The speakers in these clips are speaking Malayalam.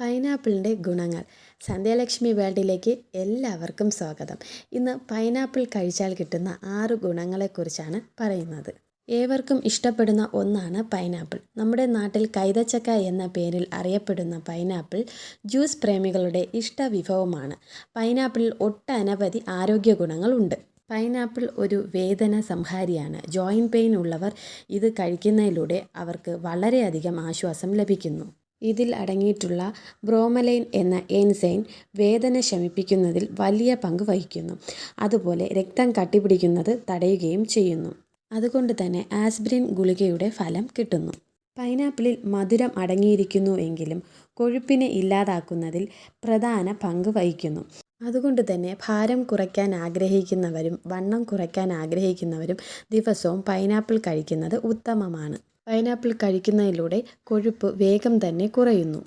പൈനാപ്പിളിന്റെ ഗുണങ്ങൾ. സന്ധ്യാലക്ഷ്മി വേൾഡിലേക്ക് എല്ലാവർക്കും സ്വാഗതം. ഇന്ന് പൈനാപ്പിൾ കഴിച്ചാൽ കിട്ടുന്ന ആറ് ഗുണങ്ങളെക്കുറിച്ചാണ് പറയുന്നത്. ഏവർക്കും ഇഷ്ടപ്പെടുന്ന ഒന്നാണ് പൈനാപ്പിൾ. നമ്മുടെ നാട്ടിൽ കൈതച്ചക്ക എന്ന പേരിൽ അറിയപ്പെടുന്ന പൈനാപ്പിൾ ജ്യൂസ് പ്രേമികളുടെ ഇഷ്ട വിഭവമാണ് പൈനാപ്പിളിൽ ഒട്ടനവധി ആരോഗ്യ ഗുണങ്ങളുണ്ട് പൈനാപ്പിൾ ഒരു വേദന സംഹാരിയാണ്. ജോയിന്റ് പെയിൻ ഉള്ളവർ ഇത് കഴിക്കുന്നതിലൂടെ അവർക്ക് വളരെയധികം ആശ്വാസം ലഭിക്കുന്നു. ഇതിൽ അടങ്ങിയിട്ടുള്ള ബ്രോമലൈൻ എന്ന എൻസൈൻ വേദന ശമിപ്പിക്കുന്നതിൽ വലിയ പങ്ക് വഹിക്കുന്നു. അതുപോലെ രക്തം കട്ടിപിടിക്കുന്നത് തടയുകയും ചെയ്യുന്നു. അതുകൊണ്ട് തന്നെ ആസ്പിരിൻ ഗുളികയുടെ ഫലം കിട്ടുന്നു. പൈനാപ്പിളിൽ മധുരം അടങ്ങിയിരിക്കുന്നു എങ്കിലും കൊഴുപ്പിനെ ഇല്ലാതാക്കുന്നതിൽ പ്രധാന പങ്ക് വഹിക്കുന്നു. അതുകൊണ്ട് തന്നെ ഭാരം കുറയ്ക്കാൻ ആഗ്രഹിക്കുന്നവരും വണ്ണം കുറയ്ക്കാൻ ആഗ്രഹിക്കുന്നവരും ദിവസവും പൈനാപ്പിൾ കഴിക്കുന്നത് ഉത്തമമാണ്. പൈനാപ്പിൾ കഴിക്കുന്നതിലൂടെ കൊഴുപ്പ് വേഗം തന്നെ കുറയുന്നു.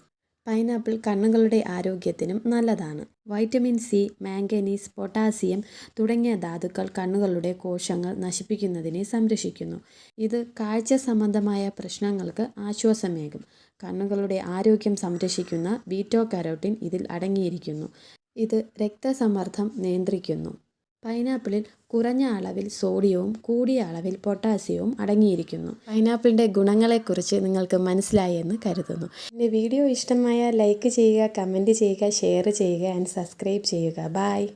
പൈനാപ്പിൾ കണ്ണുകളുടെ ആരോഗ്യത്തിനും നല്ലതാണ്. വൈറ്റമിൻ സി മാംഗനീസ് പൊട്ടാസ്യം തുടങ്ങിയ ധാതുക്കൾ കണ്ണുകളുടെ കോശങ്ങൾ നശിപ്പിക്കുന്നതിനെ സംരക്ഷിക്കുന്നു. ഇത് കാഴ്ച സംബന്ധമായ പ്രശ്നങ്ങൾക്ക് ആശ്വാസമേകും. കണ്ണുകളുടെ ആരോഗ്യം സംരക്ഷിക്കുന്ന ബീറ്റോ കരോട്ടിൻ ഇതിൽ അടങ്ങിയിരിക്കുന്നു. ഇത് രക്തസമ്മർദ്ദം നിയന്ത്രിക്കുന്നു. പൈനാപ്പിളിൽ കുറഞ്ഞ അളവിൽ സോഡിയവും കൂടിയ അളവിൽ പൊട്ടാസ്യവും അടങ്ങിയിരിക്കുന്നു. പൈനാപ്പിളിന്റെ ഗുണങ്ങളെക്കുറിച്ച് നിങ്ങൾക്ക് മനസ്സിലായി എന്ന് കരുതുന്നു. എന്റെ വീഡിയോ ഇഷ്ടമായ ലൈക്ക് ചെയ്യുക കമന്റ് ചെയ്യുക ഷെയർ ചെയ്യുക ആൻഡ് സബ്സ്ക്രൈബ് ചെയ്യുക. ബായ്